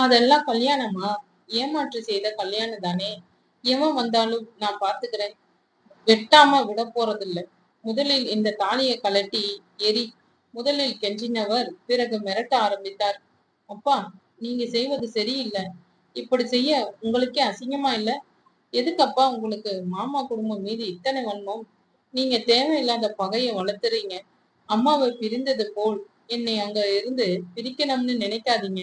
அதெல்லாம் கல்யாணமா? ஏமாற்று செய்த கல்யாணம் தானே எவன் வந்தாலும் நான் பார்த்துக்கிறேன். வெட்டாம விட போறதில்ல. முதலில் இந்த தாலியை கலட்டி எரி முதலில் கெஞ்சினவர் பிறகு மிரட்ட ஆரம்பித்தார். அப்பா நீங்க செய்வது சரியில்லை. இப்படி செய்ய உங்களுக்கே அசிங்கமா இல்ல? எதுக்கப்பா உங்களுக்கு மாமா குடும்பம் மீது இத்தனை வன்மம்? நீங்க தேவையில்லாத பகையை வளர்த்துறீங்க. அம்மாவை பிரிந்தது போல் என்னை அங்க இருந்து பிரிக்கணும்னு நினைக்காதீங்க.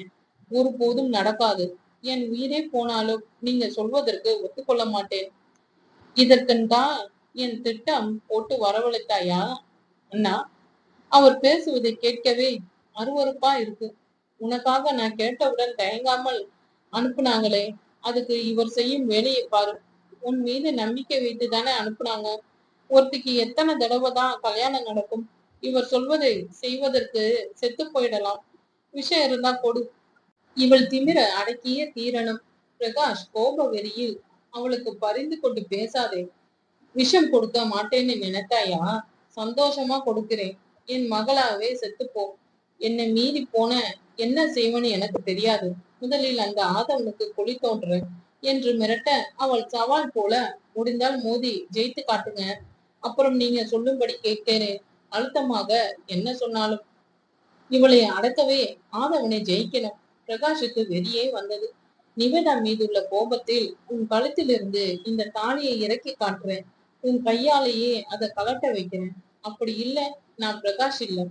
ஒருபோதும் நடக்காது. என் உயிரே போனாலும் நீங்க சொல்வதற்கு ஒத்துக்கொள்ள மாட்டேன். இதற்குன்தான் என் திட்டம் போட்டு வரவழைத்தாயா? அண்ணா அவர் பேசுவதை கேட்கவே அருவருப்பா இருக்கு. உனக்காக நான் கேட்டவுடன் தயங்காமல் அனுப்புனாங்களே அதுக்கு இவர் செய்யும் வேலையை பாரு. உன் மீது நம்பிக்கை வைத்து தானே அனுப்புனாங்க. ஒருத்திக்கு எத்தனை தடவை தான் கல்யாணம் நடக்கும்? இவர் சொல்வதை செய்வதற்கு செத்து போயிடலாம். விஷயம் இருந்தா கொடு இவள் திமிர அடக்கிய தீரணும் பிரகாஷ் கோப வெறியில் அவளுக்கு பரிந்து கொண்டு பேசாதே. விஷம் கொடுக்க மாட்டேன்னு நினைத்தாயா? சந்தோஷமா கொடுக்கிறேன். என் மகளாவே செத்துப்போ. என்னை மீறி போன என்ன செய்வன்னு எனக்கு தெரியாது. முதலில் அந்த ஆதவனுக்கு குழி தோன்று என்று மிரட்ட அவள் சவால் போல முடிந்தால் மோதி ஜெயித்து காட்டுங்க. அப்புறம் நீங்க சொல்லும்படி கேட்கிறேன் அழுத்தமாக என்ன சொன்னாலும்? இவளை அடக்கவே ஆதவனை ஜெயிக்கணும். பிரகாஷுக்கு வெறியே வந்தது. நிவேதா மீதுள்ள கோபத்தில் உன் கழுத்திலிருந்து இந்த தாலியை இறக்கி காட்டுறேன். உன் கையாலேயே அதை கலட்ட வைக்கிறேன். அப்படி இல்ல நான் பிரகாஷ் இல்ல.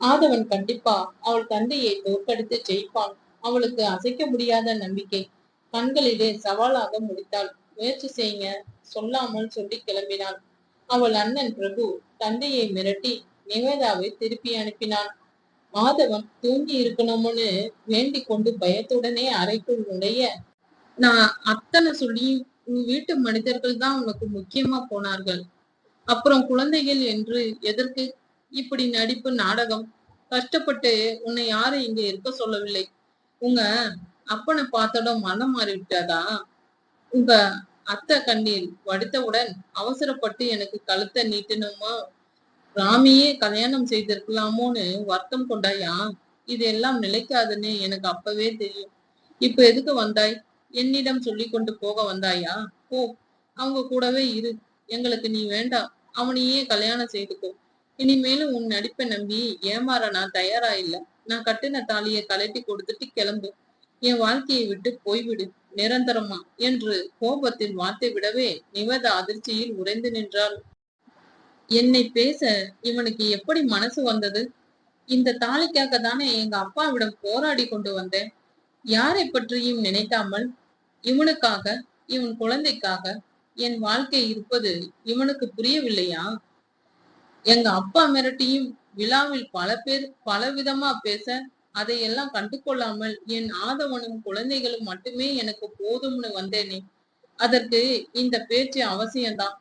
ஆதவன் கண்டிப்பா அவள் தந்தையை தோற்கடித்து ஜெயிப்பான். அவளுக்கு அசைக்க முடியாத நம்பிக்கை. கண்களிலே சவாலாக முடித்தாள். முயற்சி செய்யுங்க. சொல்லாமல் சொல்லி கிளம்பினாள். அவள் அண்ணன் பிரபு தந்தையை மிரட்டி நிவேதாவை திருப்பி அனுப்பினான். மாதவன் தூங்கி இருக்கணும்னு வேண்டிக் கொண்டு பயத்துடனே அறைக்குள் நுழைய நான் அத்தனை சொல்லி உன் வீட்டு மனிதர்கள் தான் உனக்கு முக்கியமா போனார்கள். அப்புறம் குழந்தைகள் என்று எதற்கு இப்படி நடிப்பு நாடகம்? கஷ்டப்பட்டு உன்னை யாரும் இங்க இருக்க சொல்லவில்லை. உங்க அப்பனை பார்த்ததும் மனம் மாறிவிட்டதா? உங்க அத்தை கண்ணீர் வடித்தவுடன் அவசரப்பட்டு எனக்கு கழுத்தை நீட்டணுமோ ராமியே கல்யாணம் செய்திருக்கலாமோன்னு வருத்தம் கொண்டாயா? இதெல்லாம் நிலைக்காதுன்னு எனக்கு அப்பவே தெரியும். இப்ப எதுக்கு வந்தாய்? என்னிடம் சொல்லி கொண்டு போக வந்தாயா? போ அவங்க கூடவே இரு. எங்களுக்கு நீ வேண்டாம் அவனையே கல்யாணம் செய்துக்கோ. இனிமேலும் உன் நடிப்பை நம்பி ஏமாற நான் தயாரா இல்ல நான் கட்டின தாலியை கலட்டி கொடுத்துட்டு கிளம்பு. என் வாழ்க்கையை விட்டு போய்விடு நிரந்தரமா என்று கோபத்தில் வார்த்தை விடவே நிவத அதிர்ச்சியில் உறைந்து நின்றாள். என்னை பேச இவனுக்கு எப்படி மனசு வந்தது? இந்த தாலிக்காக தானே எங்க அப்பாவிடம் போராடி கொண்டு வந்தேன். யாரை பற்றியும் நினைக்காமல் இவனுக்காக இவன் குழந்தைக்காக என் வாழ்க்கை இருப்பது இவனுக்கு புரியவில்லையா? எங்க அப்பா மிரட்டியும் விழாவில் பல பேர் பல விதமா பேச அதையெல்லாம் கண்டு கொள்ளாமல் என் ஆதவனும் குழந்தைகளும் மட்டுமே எனக்கு போதும்னு வந்தேனே. அதற்கு இந்த பேச்சு அவசியம்தான்.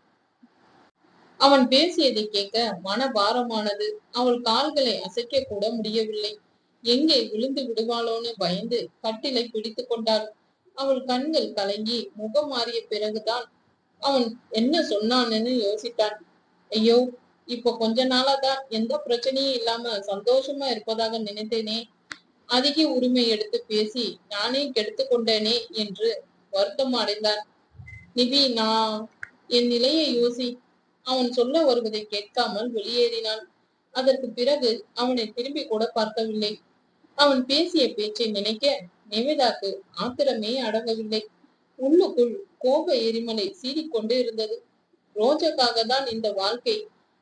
அவன் பேசியதை கேட்க மன பாரமானது அவள் கால்களை அசைக்க கூட முடியவில்லை. எங்கே விழுந்து விடுவாளோன்னு பயந்து கட்டிலை பிடித்து கொண்டாள். அவள் கண்கள் கலங்கி முகம் மாறிய பிறகுதான் அவன் என்ன சொன்னான்னு யோசித்தான். ஐயோ இப்ப கொஞ்ச நாளா தான் எந்த பிரச்சனையும் இல்லாம சந்தோஷமா இருப்பதாக நினைத்தேனே. அதிக உரிமை எடுத்து பேசி நானே கெடுத்து கொண்டேனே என்று வருத்தம் அடைந்தான். நிவி நான் என் நிலையை யோசி அவன் சொல்ல வருவதை கேட்காமல் வெளியேறினான். அதற்கு பிறகு அவனை திரும்பி கூட பார்க்கவில்லை. அவன் பேசிய பேச்சை நினைக்க நிவேதாக்கு ஆத்திரமே அடங்கவில்லை. உள்ளுக்குள் கோப எரிமலை சீறிக்கொண்டு இருந்தது. ரோஜக்காக தான் இந்த வாழ்க்கை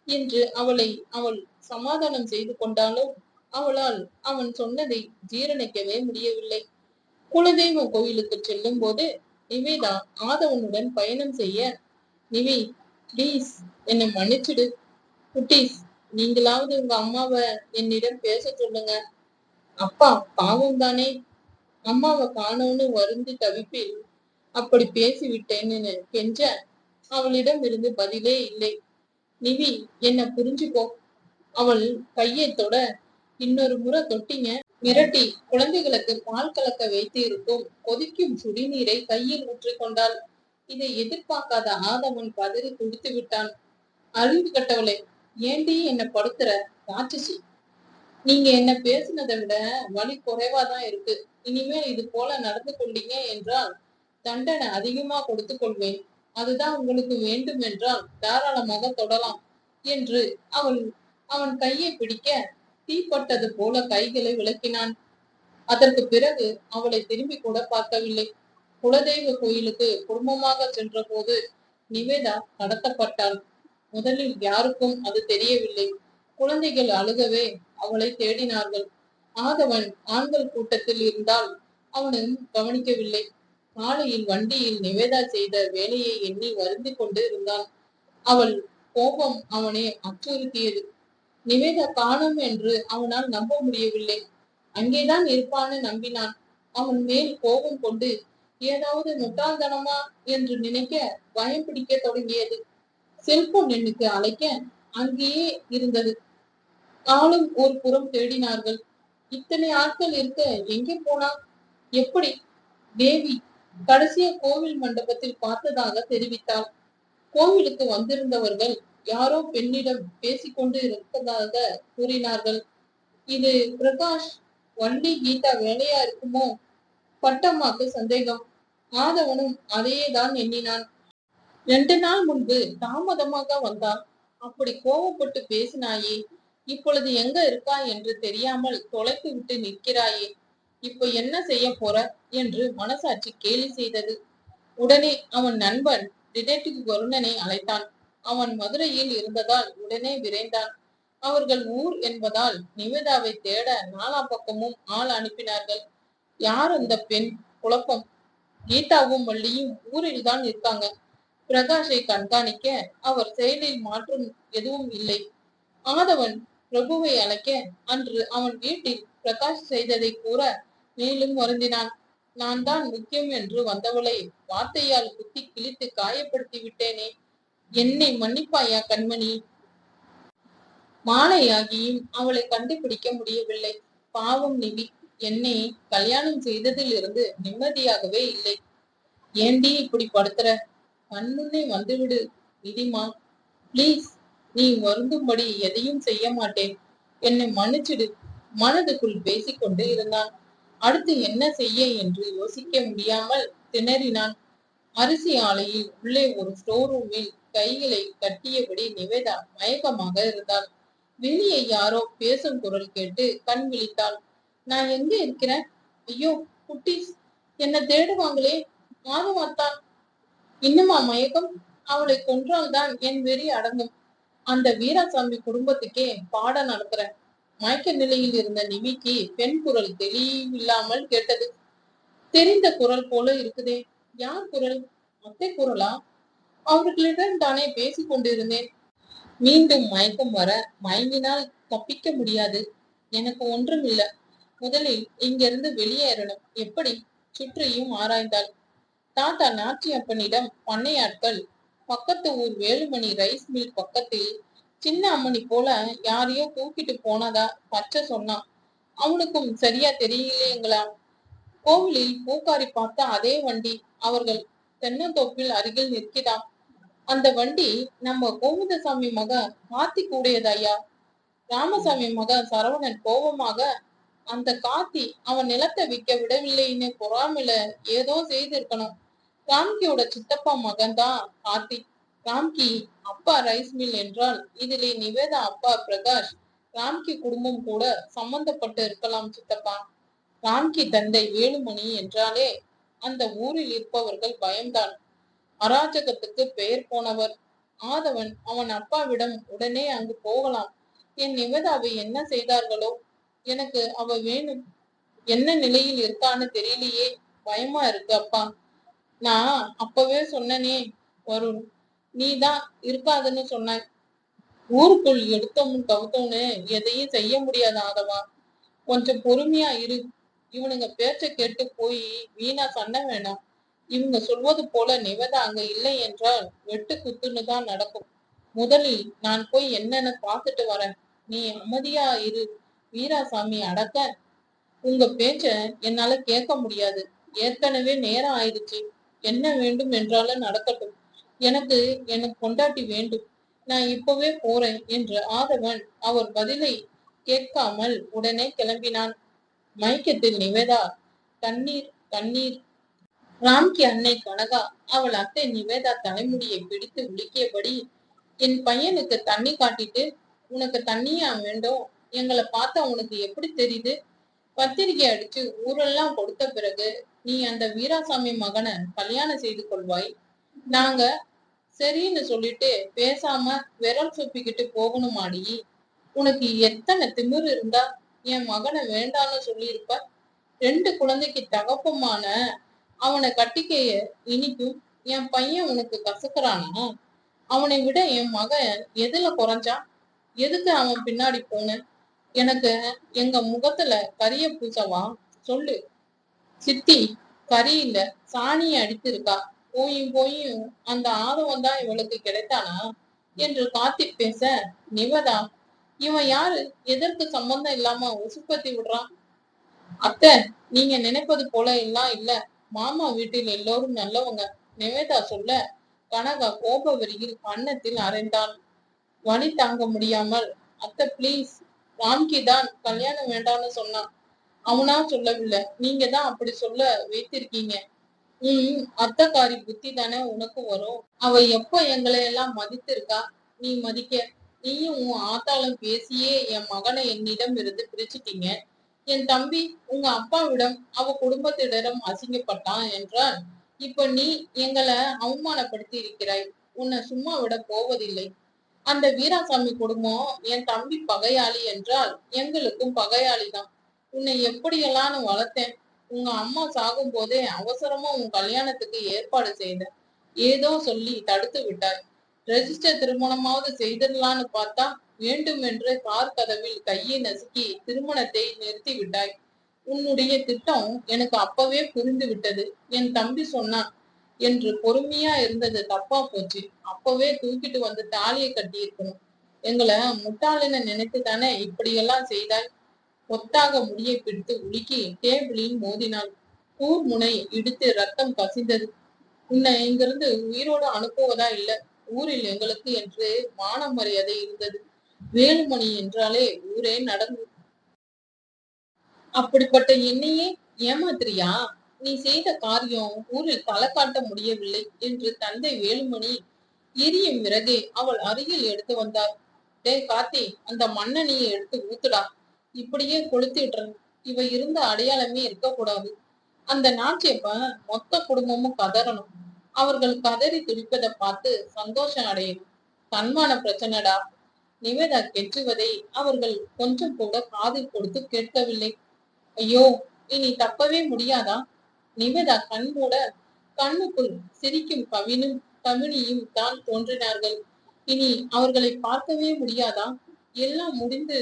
என்று அவளை அவள் சமாதானம் செய்து கொண்டாலும் அவளால் அவன் சொன்னதை ஜீரணிக்கவே முடியவில்லை. குலதெய்வ கோயிலுக்கு செல்லும் போது நிவேதா ஆதவனுடன் பயணம் செய்ய நிவி ப்ளீஸ் என்னை மன்னிச்சிடு. குட்டீஸ் நீங்களாவது உங்க அம்மாவை என்னிடம் பேச சொல்லுங்க. அப்பா பாவம் தானே. அம்மாவை காணோன்னு வருந்தி தவிப்பில் அப்படி பேசி விட்டேன்னு கெஞ்ச அவளிடம் இருந்து பதிலே இல்லை. நிவி என்ன புரிஞ்சுக்கோ. அவள் கையை தொட இன்னொரு முறை தொட்டிங்க. மிரட்டி குழந்தைகளுக்கு பால் கலக்க வைத்து இருக்கும் கொதிக்கும் சுடிநீரை கையில் ஊற்றிக்கொண்டாள் இதை எதிர்பார்க்காத ஆதவன் பதறி துடித்து விட்டான். அழிந்து கட்டவளை ஏண்டி என்ன படுத்துற? ராட்சசி நீங்க என்ன பேசுனதை விட வலி குறைவாதான் இருக்கு. இனிமேல் இது போல நடந்து கொண்டீங்க என்றால் தண்டனை அதிகமா கொடுத்து கொள்வேன். அதுதான் உங்களுக்கு வேண்டும் என்றால் தாராளமாக தொடலாம் என்று அவள் அவன் கையை பிடிக்க தீப்பட்டது போல கைகளை விளக்கினான். அதற்கு பிறகு அவளை திரும்பி கூட பார்க்கவில்லை. குலதெய்வ கோயிலுக்கு குடும்பமாக சென்ற போது நிவேதா கடத்தப்பட்டாள். முதலில் யாருக்கும் அது தெரியவில்லை. குழந்தைகள் அழுகவே அவளை தேடினார்கள். ஆதவன் ஆண்கள் கூட்டத்தில் இருந்தால் அவனும் கவனிக்கவில்லை. காலையில் வண்டியில் நிவேதா செய்த வேலையை எண்ணி வருந்தி கொண்டு இருந்தான். அவள் கோபம் அவனை அச்சுறுத்தியது. நிவேதா காணும் என்று அவனால் நம்ப முடியவில்லை. அங்கேதான் இருப்பான்னு நம்பினான். அவன் மேல் கோபம் கொண்டு ஏதாவது முட்டாள்தனமா என்று நினைக்க பயம் பிடிக்க தொடங்கியது. செல்போன் எண்ணுக்கு அழைக்க அங்கேயே இருந்தது. ஆளும் ஒரு புறம் தேடினார்கள். இத்தனை ஆட்கள் இருக்க எங்கே போனா? எப்படி? தேவி கடைசியா கோவில் மண்டபத்தில் பார்த்ததாக தெரிவித்தாள். கோவிலுக்கு வந்திருந்தவர்கள் யாரோ பெண்ணிடம் பேசிக்கொண்டு இருப்பதாக கூறினார்கள். இது பிரகாஷ் வண்டி கீதா வேலையா இருக்குமோ? பட்டம்மாக்கு சந்தேகம். ஆதவனும் அதையே தான் எண்ணினான். ரெண்டு நாள் முன்பு தாமதமாக வந்தான். அப்படி கோவப்பட்டு பேசினாயே இப்பொழுது எங்க இருக்கா என்று தெரியாமல் தொலைத்து விட்டு நிற்கிறாயே இப்ப என்ன செய்ய போற என்று மனசாட்சி கேலி செய்தது. உடனே அவன் நண்பன் டிடெக்டிவ் வருணனை அழைத்தான். அவன் மதுரையில் இருந்ததால் உடனே விரைந்தான். அவர்கள் ஊர் என்பதால் நிவேதாவை தேட நாலா பக்கமும் ஆள் அனுப்பினார்கள். யார் அந்த பெண்? குழப்பம். கீதாவும் வள்ளியும் ஊரில் தான் இருக்காங்க. பிரகாஷை கண்காணிக்க அவர் செயலில் மாற்றம் எதுவும் இல்லை. ஆதவன் பிரபுவை அழைக்க அன்று அவன் வீட்டில் பிரகாஷ் செய்ததை கூற மேலும் வருந்தினான். நான் தான் முக்கியம் என்று வந்தவளை வார்த்தையால் குத்தி கிழித்து காயப்படுத்தி விட்டேனே. என்னை மன்னிப்பாயா கண்மணி? மாலையாகியும் அவளை கண்டுபிடிக்க முடியவில்லை. பாவம் நிவி என்னை கல்யாணம் செய்ததில் இருந்து நிம்மதியாகவே இல்லை. ஏண்டி இப்படி படுத்துற? கண்முன்னே வந்துவிடு நிதிமா. ப்ளீஸ் நீ வருந்தும்படி எதையும் செய்ய மாட்டேன். என்னை மன்னிச்சிடு. மனதுக்குள் பேசிக்கொண்டு இருந்தான். அடுத்து என்ன செய்ய என்று யோசிக்க முடியாமல் திணறினான். அரிசி ஆலையில் உள்ளே ஒரு ஸ்டோர் ரூமில் கைகளை கட்டியபடி நிவேதா மயக்கமாக இருந்தாள். வெளியே யாரோ பேசும் குரல் கேட்டு கண் விழித்தாள். நான் எங்க இருக்கிறேன்? ஐயோ குட்டீஸ் என்ன தேடுவாங்களே. மாதமாத்தான் இன்னுமா மயக்கம்? அவளை கொன்றால்தான் என் வெறி அடங்கும். அந்த வீராசாமி குடும்பத்துக்கே பாடம் நடத்துறேன். மயக்க நிலையில் இருந்த நிமிக்கு பெண் குரல் தெளிவில்லாமல் கேட்டது. தெரிந்த குரல் போல இருக்குதே. யார் குரல்? அத்தை குரலா? அவர்களிடம் தானே பேசிக் கொண்டிருந்தேன். மீண்டும் மயக்கம் வர மயங்கினால் தப்பிக்க முடியாது. எனக்கு ஒன்றும் இல்லை முதலில் இங்கிருந்து வெளியேறணும். எப்படி? சுற்றியும் ஆராய்ந்தாள். தாத்தா நாச்சியப்பனிடம் பண்ணையாட்கள் பக்கத்து ஊர் வேலுமணி ரைஸ் மில் பக்கத்தில் சின்ன அம்மணி போல யாரையோ தூக்கிட்டு போனதா பச்சை சொன்னான். அவனுக்கும் சரியா தெரியலையங்களா? கோவிலில் பூக்காரி பார்த்த அதே வண்டி அவர்கள் தென்னந்தோப்பில் அருகில் நிற்கிறான் அந்த வண்டி நம்ம கோவிந்தசாமி மக காத்தி கூடியதாயா ராமசாமி மக சரவணன் கோபமாக அந்த காத்தி அவன் நிலத்தை விற்க விடவில்லைன்னு பொறாமல ஏதோ செய்திருக்கணும். ராம்கியோட சித்தப்பா மகன் தான் கார்த்தி. ராம்கி அப்பா ரைஸ் மில் என்றால் இதிலே நிவேதா அப்பா பிரகாஷ் ராம்கி குடும்பம் கூட சம்பந்தப்பட்டு இருக்கலாம் சித்தப்பா. ராம்கி தந்தை வேலுமணி என்றாலே அந்த ஊரில் இருப்பவர்கள் பயம்தான். அராஜகத்துக்கு பெயர் போனவர். ஆதவன் அவன் அப்பாவிடம் உடனே அங்கு போகலாம். என் நிவேதாவை என்ன செய்தார்களோ எனக்கு அவ வேணும். என்ன நிலையில் இருக்கான்னு தெரியலையே. பயமா இருக்கு அப்பா. நான் அப்பவே சொன்னனே வருண் நீ தான் இருக்காதுன்னு சொன்னாய். ஊருக்குள் எடுத்தோம்னு கவுத்தோம்னு எதையும் செய்ய முடியாது ஆதவா. கொஞ்சம் பொறுமையா இரு. இவனுங்க பேச்ச கேட்டு போய் வீணா சண்டை வேணாம் இவங்க சொல்வது போல நிவதா அங்க இல்லை என்றால் வெட்டு குத்துன்னு தான் நடக்கும். முதலில் நான் போய் என்னன்னு பார்த்துட்டு வரேன். நீ அமைதியா இரு. வீராசாமி அடக்க உங்க பேச்ச என்னால கேட்க முடியாது. ஏற்கனவே நேரம் ஆயிடுச்சு. என்ன வேண்டும் என்றாலும் நடக்கட்டும். எனக்கு எனக்கு கொண்டாட்டி வேண்டும். நான் இப்பவே போறேன் என்று ஆதவன் அவர் பதிலை கேட்காமல் உடனே கிளம்பினான். மயக்கத்தில் நிவேதா கண்ணீர் கண்ணீர் ராம்கி அன்னை கனகா அவள் அத்தை நிவேதா தலைமுடியை பிடித்து உலுக்கியபடி என் பையனுக்கு தண்ணி காட்டிட்டு உனக்கு தண்ணியா வேண்டும் எங்களை பார்த்தா உனக்கு எப்படி தெரியுது? பத்திரிகை அடிச்சு ஊரெல்லாம் கொடுத்த பிறகு நீ அந்த வீராசாமி மகனை கல்யாணம் செய்து கொள்வாய். நாங்க சரின்னு சொல்லிட்டு பேசாம விரல் சுப்பிக்கிட்டு போகணுமாடி. உனக்கு எத்தனை திமிரு இருந்தா என் மகனை வேண்டான்னு சொல்லியிருப்ப. ரெண்டு குழந்தைக்கு தகப்பமான அவனை கட்டிக்கைய இனிக்கும் என் பையன் உனக்கு கசக்குறானா? அவனை விட என் மகன் எதுல குறைஞ்சான்? எதுக்கு அவன் பின்னாடி போனேன் எனக்கு எங்க முகத்துல கரிய பூசவா? சொல்லு. சித்தி கரி இல்ல சாணியை அடித்திருக்கா போயும் போயும் அந்த ஆர்வம் தான் இவளுக்கு கிடைத்தானா? என்று காத்தி பேச நிவதா இவன் யாரு? எதற்கு சம்பந்தம் இல்லாம உசுப்பத்தி விடுறான்? அத்தை நீங்க நினைப்பது போல எல்லாம் இல்ல. மாமா வீட்டில் எல்லோரும் நல்லவங்க. நிவேதா சொல்ல கனகா கோப வெறியில் கன்னத்தில் அரைந்தான் வலி தாங்க முடியாமல் அத்தை ப்ளீஸ் ராம்கி தான் கல்யாணம் வேண்டாம்னு சொன்னான் அவனா சொல்லவில்லை. நீங்க தான் அப்படி சொல்ல வைத்திருக்கீங்க. உம் அத்தக்காரி புத்தி தானே உனக்கு வரும். அவ எப்ப எங்களை எல்லாம் மதித்திருக்கா? நீ மதிக்க. நீயும் உன் ஆத்தாலும் பேசியே என் மகனை என்னிடம் இருந்து பிரிச்சுட்டீங்க. என் தம்பி உங்க அப்பாவிடம் அவ குடும்பத்திடம் அசிங்கப்பட்டான் என்றால் இப்ப நீ எங்களை அவமானப்படுத்தி இருக்கிறாய். உன்னை சும்மா விட போவதில்லை. அந்த வீராசாமி குடும்பம் என் தம்பி பகையாளி என்றால் எங்களுக்கும் பகையாளி தான். உன்னை எப்படியெல்லாம் வளர்த்தேன்? உங்க அம்மா சாகும் போதே அவசரமா உன் கல்யாணத்துக்கு ஏற்பாடு செய்த. ஏதோ சொல்லி தடுத்து விட்டாய். ரெஜிஸ்டர் திருமணமாவது செய்திடலான்னு பார்த்தா வேண்டுமென்று கார் கதவில் கையை நசுக்கி திருமணத்தை நிறுத்தி விட்டாய். உன்னுடைய திட்டம் எனக்கு அப்பவே புரிந்து விட்டது. என் தம்பி சொன்னான் என்று பொறுமையா இருந்தது. தப்பா போச்சு. அப்பவே தூக்கிட்டு வந்து தாலியை கட்டி இருக்கணும் எங்களை முட்டாளின நினைத்து தானே இப்படியெல்லாம் செய்தாய்? ஒத்தாக முடியை பிடித்து உலுக்கி டேபிளில் மோதினாள். கூர் முனை இடித்து ரத்தம் கசிந்தது. உன்னை இங்கிருந்து உயிரோடு அனுப்புவதா இல்ல? ஊரில் எங்களுக்கு என்று மான மரியாதை இருந்தது. வேலுமணி என்றாலே ஊரே நடந்து அப்படிப்பட்ட என்னையே ஏமாத்திரியா நீ செய்த காரியம் ஊரில் தலை காட்ட முடியவில்லை என்று தந்தை வேலுமணி எரியும் விறகை அவள் அருகில் எடுத்து வந்தார். டே கார்த்தி அந்த மண்ணெண்ணியை எடுத்து ஊத்துடா. இப்படியே கொளுத்திட்டு இவ இருந்த அடையாளமே இருக்கக்கூடாது. அந்த நாச்சியப்ப மொத்த குடும்பமும் கதறணும். அவர்கள் கதறி துடிப்பதை பார்த்து சந்தோஷம் அடையணும் தன்மான பிரச்சனைடா. நிவேதா கெஞ்சுவதை அவர்கள் கொஞ்சம் கூட காதில் கொடுத்து கேட்கவில்லை. ஐயோ இனி தப்பவே முடியாதா? நிவேதா கண்மூட கண்ணுக்குள் சிரிக்கும் கவினும் கவினியும் தான் தோன்றினார்கள். இனி அவர்களை பார்க்கவே முடியாதா? எல்லாம் முடிந்து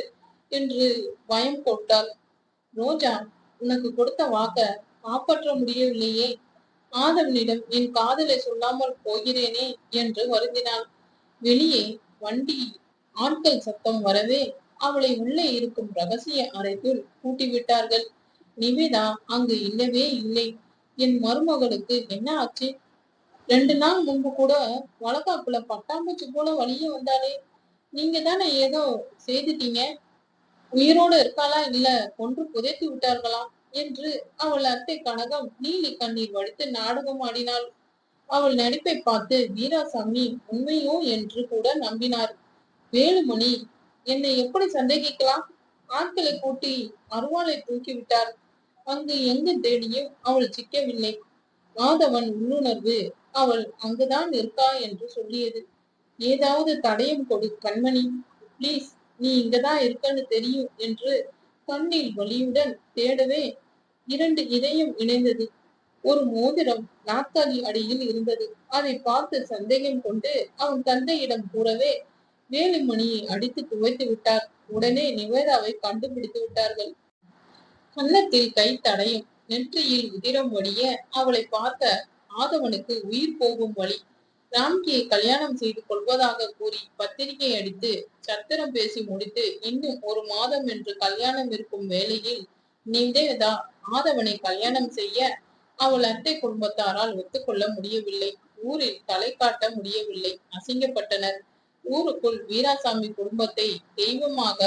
என்று பயம் கொண்டாள். ரோஜா உனக்கு கொடுத்த வாக்க காப்பாற்ற முடியவில்லையே. ஆதவனிடம் என் காதலை சொல்லாமல் போகிறேனே என்று வருந்தினாள். வெளியே வண்டி ஆட்கள் சத்தம் வரவே அவளை உள்ளே இருக்கும் ரகசிய அறைக்குள் கூட்டிவிட்டார்கள். நிவேதா அங்கு இல்லவே இல்லை. என் மருமகளுக்கு என்ன ஆச்சு? ரெண்டு நாள் முன்பு கூட வளக்காப்புல பட்டாம்பூச்சி போல வழியே வந்தாலே நீங்க தானே ஏதோ செய்துட்டீங்க? உயிரோடு இருக்காளா இல்ல கொன்று புதைத்து விட்டார்களா? என்று அவள் அத்தை கனகம் நீலி கண்ணீர் வடித்து நாடகம் ஆடினாள். அவள் நடிப்பை பார்த்து வீராசாமி உண்மையோ? என்று கூட நம்பினார். வேலுமணி என்னை எப்படி சந்தேகிக்கலாம்? ஆட்களை கூட்டி அருவாளை தூக்கி விட்டார். அங்கு எங்கு தேடியும் அவள் சிக்கவில்லை. மாதவன் உள்ளுணர்வு அவள் அங்குதான் இருக்கா என்று சொல்லியது. ஏதாவது தடயம் கொடு கண்மணி. ப்ளீஸ் நீ இங்கதான் இருக்கன்னு தெரியும் என்று கண்ணில் வலியுடன் தேடவே இரண்டு இதயம் இணைந்தது. ஒரு மோதிரம் நாற்காலி அடியில் இருந்தது. அதை பார்த்து சந்தேகம் கொண்டு அவன் தந்தையிடம் கூறவே வேலுமணியை அடித்து துவைத்து விட்டார். உடனே நிவேதாவை கண்டுபிடித்து விட்டார்கள். கன்னத்தில் கை தடையும் நெற்றியில் உதிரம் வடிய அவளை பார்க்க ஆதவனுக்கு உயிர் போகும் வழி. ராம்கியை கல்யாணம் செய்து கொள்வதாக கூறி பத்திரிகை அடித்து சத்திரம் பேசி முடித்து இன்னும் ஒரு மாதம் என்று கல்யாணம் இருக்கும் வேளையில் நிவேதா ஆதவனை கல்யாணம் செய்ய அவள் அத்தை குடும்பத்தாரால் ஒத்துக்கொள்ள முடியவில்லை. ஊரில் தலை காட்ட முடியவில்லை. அசிங்கப்பட்டனர். ஊருக்குள் வீராசாமி குடும்பத்தை தெய்வமாக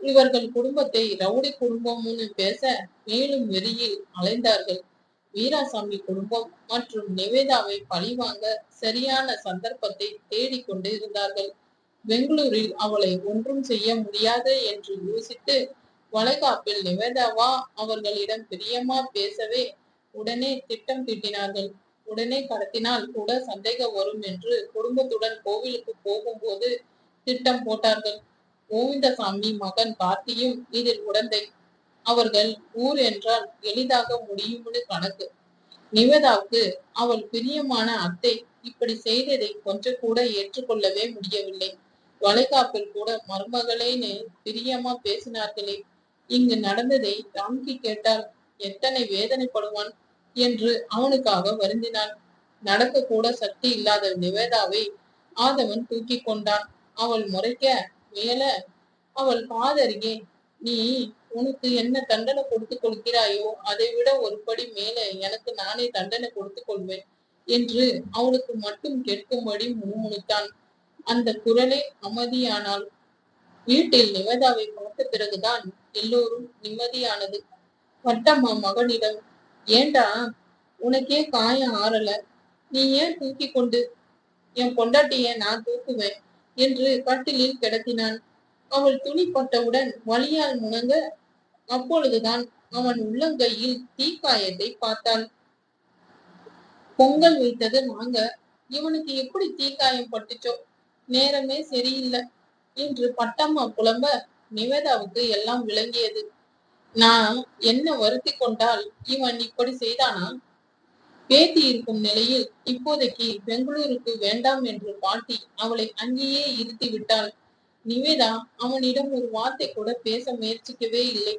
இவர்கள் குடும்பத்தை ரவுடி குடும்பம்னு பேச மேலும் வெறியில் அலைந்தார்கள். வீராசாமி குடும்பம் மற்றும் நிவேதாவை பழிவாங்க சரியான சந்தர்ப்பத்தை தேடிக்கொண்டு இருந்தார்கள் பெங்களூரில் அவளை ஒன்றும் செய்ய முடியாது என்று யோசித்து வளைகாப்பில் நிவேதாவா அவர்களிடம் பிரியமா பேசவே உடனே திட்டம் தீட்டினார்கள். உடனே கடத்தினால் கூட சந்தேகம் வரும் என்று குடும்பத்துடன் கோவிலுக்கு போகும்போது திட்டம் போட்டார்கள். கோவிந்தசாமி மகன் கார்த்தியும் இதில் உடந்தை. அவர்கள் ஊர் என்றால் எளிதாக முடியும்னு கணக்கு. நிவேதாவுக்கு அவள் பிரியமான அத்தை இப்படி செய்ததை கொஞ்சம் கூட ஏற்றுக்கொள்ளவே முடியவில்லை. வளைகாப்பில் கூட மருமகளேன்னு பிரியமா பேசினார்களே இங்கு நடந்ததை ராம்கி கேட்டால் எத்தனை வேதனைப்படுவான் என்று அவனுக்காக வருந்தினான். நடக்க கூட சக்தி இல்லாத நிவேதாவை ஆதவன் தூக்கி கொண்டான். அவள் முறைக்க மேல அவள் பாதருகே நீ உனக்கு என்ன தண்டனை கொடுத்து கொடுக்கிறாயோ அதை விட ஒரு படி மேலே எனக்கு நானே தண்டனை கொடுத்து கொள்வேன் என்று அவளுக்கு மட்டும் கேட்கும்படி முணுமுணுத்தான். அந்த குரலே அமைதியானால் வீட்டில் நிவேதாவை பார்த்த பிறகுதான் எல்லோரும் நிம்மதியானது. பட்டம்மா மகனிடம் ஏண்டா உனக்கே காயம் ஆறல? நீ ஏன் தூக்கி கொண்டு என் பொண்டாட்டிய நான் தூக்குவேன்? என்று கட்டிலில் கிடத்தினான். அவள் துணி பட்டவுடன் வலியால் முணங்க அப்பொழுதுதான் அவன் உள்ளங்கையில் தீக்காயத்தை பார்த்தாள். பொங்கல் வைத்தது வாங்க இவனுக்கு எப்படி தீக்காயம் பட்டுச்சோ? நேரமே சரியில்லை என்று பட்டம்மா புலம்ப நிவேதாவுக்கு எல்லாம் விளங்கியது. நான் என்ன வருத்தி கொண்டால் இவன் இப்படி செய்தானா? பேத்தி இருக்கும் நிலையில் இப்போதைக்கு பெங்களூருக்கு வேண்டாம் என்று பாட்டி அவளை அங்கேயே இருத்தி விட்டாள். நிவேதா அவனிடம் ஒரு வார்த்தை கூட பேச முயற்சிக்கவே இல்லை.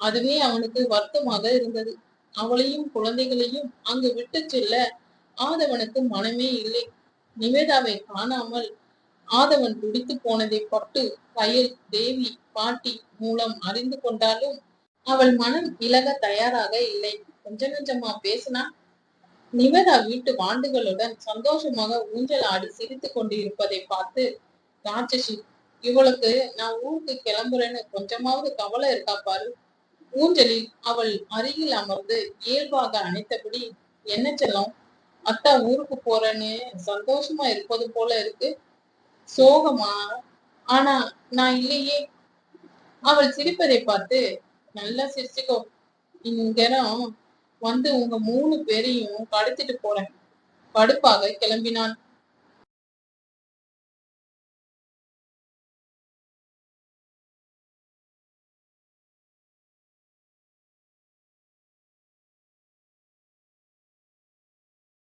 அதுவே அவனுக்கு வருத்தமாக இருந்தது. அவளையும் குழந்தைகளையும் அங்கு விட்டு செல்ல ஆதவனுக்கு மனமே இல்லை. நிவேதாவை காணாமல் ஆதவன் துடித்து போனதை பட்டு கயல் தேவி பாட்டி மூலம் அறிந்து கொண்டாலும் அவள் மனம் இலக தயாராக இல்லை. கொஞ்ச நெஞ்சமா பேசினா நிவேதா வீட்டு வாண்டுகளுடன் சந்தோஷமாக ஊஞ்சல் ஆடி சிரித்து கொண்டு இருப்பதை பார்த்து ராட்சசி இவளுக்கு நான் ஊருக்கு கிளம்புறேன்னு கொஞ்சமாவது கவலை இருக்கா பாரு. ஊஞ்சலில் அவள் அருகில் அமர்ந்து இயல்பாக அணைத்தபடி என்ன செல்லும்? அத்தா ஊருக்கு போறேன்னு சந்தோஷமா இருப்பது போல இருக்கு. சோகமா? ஆனா நான் இல்லையே. அவள் சிரிப்பதை பார்த்து நல்லா சிரிச்சுக்கோ. இங்கரம் வந்து உங்க மூணு பேரையும் கடத்திட்டு போறேன். கடுப்பாக கிளம்பினான்.